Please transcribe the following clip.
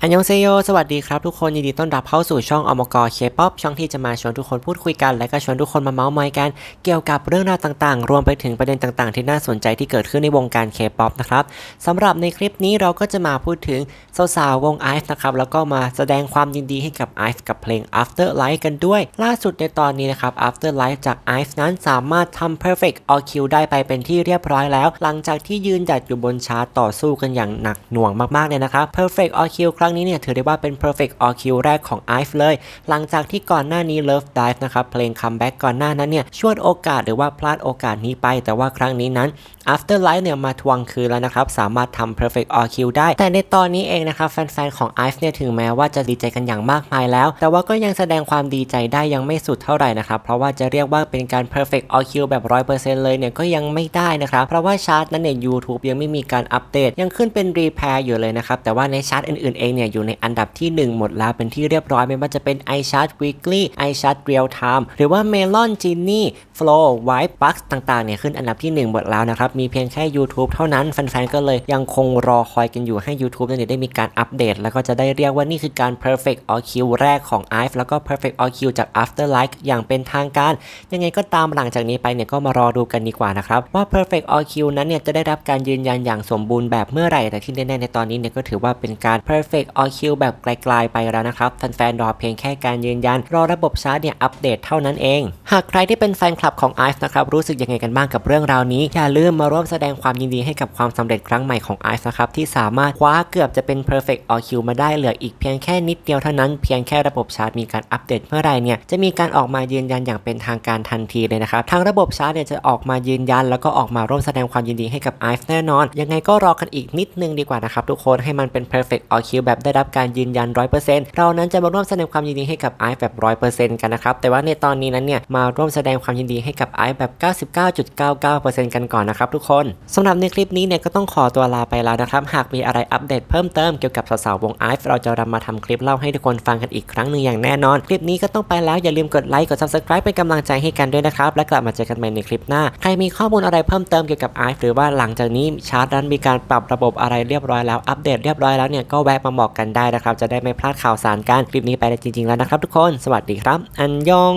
อันยองเซโย สวัสดีครับทุกคน ยินดีต้อนรับเข้าสู่ช่องอมกเคป๊อปช่องที่จะมาชวนทุกคนพูดคุยกัน และก็ชวนทุกคนมาเมาส์มอยกัน เกี่ยวกับเรื่องราวต่างๆ รวมไปถึงประเด็นต่างๆ ที่น่าสนใจที่เกิดขึ้นในวงการเคป๊อปนะครับสำหรับในคลิปนี้เราก็จะมาพูดถึงสาวๆวงไอซ์นะครับ แล้วก็มาแสดงความยินดีให้กับไอซ์กับเพลง After Life กันด้วย ล่าสุดในตอนนี้นะครับ After Life จากไอซ์นั้นสามารถทำ Perfect All Q ได้ไปเป็นที่เรียบร้อยแล้ว หลังจากที่ยืนหยัดอยู่บนชาร์ตต่อสู้กันอย่างหนักหน่วงมากๆเลยนะครับ Perfect All Q ครั้ั้งนี้เนี่ยถือได้ว่าเป็น Perfect All Q แรกของ IVE เลย หลังจากที่ก่อนหน้านี้ Love Dive นะครับเพลง Comeback ก่อนหน้านั้นเนี่ยชวดโอกาสหรือว่าพลาดโอกาสนี้ไป แต่ว่าครั้งนี้นั้น After Life เนี่ยมาทวงคืนแล้วนะครับสามารถทำ Perfect All Q ได้ แต่ในตอนนี้เองนะครับแฟนๆของ IVE เนี่ยถึงแม้ว่าจะดีใจกันอย่างมากมายแล้ว แต่ว่าก็ยังแสดงความดีใจได้ยังไม่สุดเท่าไหร่นะครับเพราะว่าจะเรียกว่าเป็นการ Perfect All Q แบบ 100%เลยเนี่ยก็ยังไม่ได้นะครับเพราะว่าชาร์ตนั้นเนี่ย YouTube ยังไม่มีการอัปเดต ยังขึ้นเป็น Repair อยู่เลยนะครับแต่ว่าในชาร์ตอื่นๆเองเนี่ยอยู่ในอันดับที่ 1 หมดแล้วเป็นที่เรียบร้อยไม่ว่าจะเป็น iChart Weekly iChart Real Time หรือว่า Melon Genie Flow Vibe Bucks ต่างๆเนี่ยขึ้นอันดับที่ 1 หมดแล้วนะครับมีเพียงแค่ YouTube เท่านั้นแฟนๆก็เลยยังคงรอคอยกันอยู่ให้ YouTube นั้นเนยได้มีการอัปเดต แล้วก็จะได้เรียกว่านี่คือการ Perfect All Q แรกของ IVE แล้วก็ Perfect All Q จาก Afterlife อย่างเป็นทางการ ยังไงก็ตามหลังจากนี้ไปเนี่ยก็มารอดูกันดีกว่านะครับ ว่า Perfect All Q นั้นเนี่ยจะได้รับการยืนยันอย่างสมบูรณ์แบบเมื่อไหร่แต่ที่แน่ๆในตอนนี้เนี่ยก็ถือว่าเป็นการ Perfect All Q แบบไกลๆไปแล้วนะครับแฟนๆรอเพียงแค่การยืนยัน รอระบบชาร์ตเนี่ยอัปเดตเท่านั้นเอง หากใครที่เป็นแฟนคลับของ IVE นะครับรู้สึกยังไงกันบ้างกับเรื่องราวนี้อย่าลืมมาาร่วมแสดงความยินดีให้กับความสำเร็จครั้งใหม่ของ IVE นะครับที่สามารถคว้าเกือบจะเป็น Perfect All Q มาได้เหลืออีกเพียงแค่นิดเดียวเท่านั้นเพียงแค่ระบบชาร์ตมีการอัปเดตเมื่อไรเนี่ยจะมีการออกมายืนยันอย่างเป็นทางการทันทีเลยนะครับทางระบบชาร์ตเนี่ยจะออกมายืนยัน แล้วก็ออกมาร่วมแสดงความยินดีให้กับ IVE แน่นอน ยังไงก็รอกันอีกนิดนึงดีกว่านะครับทุกคนให้มันเป็น Perfect All Q แบบได้รับการยืนยัน 100%เรานั้นจะมาร่วมแสดงความยินดีให้กับ IVE แบบ 100%กันนะครับแต่ว่าในตอนนี้นั้นเนี่ยมาร่วมแสดงความยินดีให้กับ IVE แบบ 99.99%กันก่อนนะครับทุกคนสำหรับในคลิปนี้เนี่ยก็ต้องขอตัวลาไปแล้วนะครับ หากมีอะไรอัปเดตเพิ่มเติมเกี่ยวกับสาวๆวง IVE เราจะนำมาทำคลิปเล่าให้ทุกคนฟังกันอีกครั้งหนึ่งอย่างแน่นอน คลิปนี้ก็ต้องไปแล้วอย่าลืมกดไลค์กด Subscribe เป็นกำลังใจให้กันด้วยนะครับ และกลับมาเจอกันใหม่ในคลิปหน้า ใครมีข้อมูลอะไรเพิ่มเติมเกี่ยวกับ IVE หรือว่าหลังจากนี้ชาร์ตนั้นมีการปรับระบบอะไรเรียบร้อยแล้วอัปเดตเรียบร้อยแล้วเนี่ยก็แวะมาบอกกันได้นะครับจะได้ไม่พลาดข่าวสารกันคลิปนี้ไปได้จริงๆแล้วนะครับ ทุกคน สวัสดีครับ อันยอง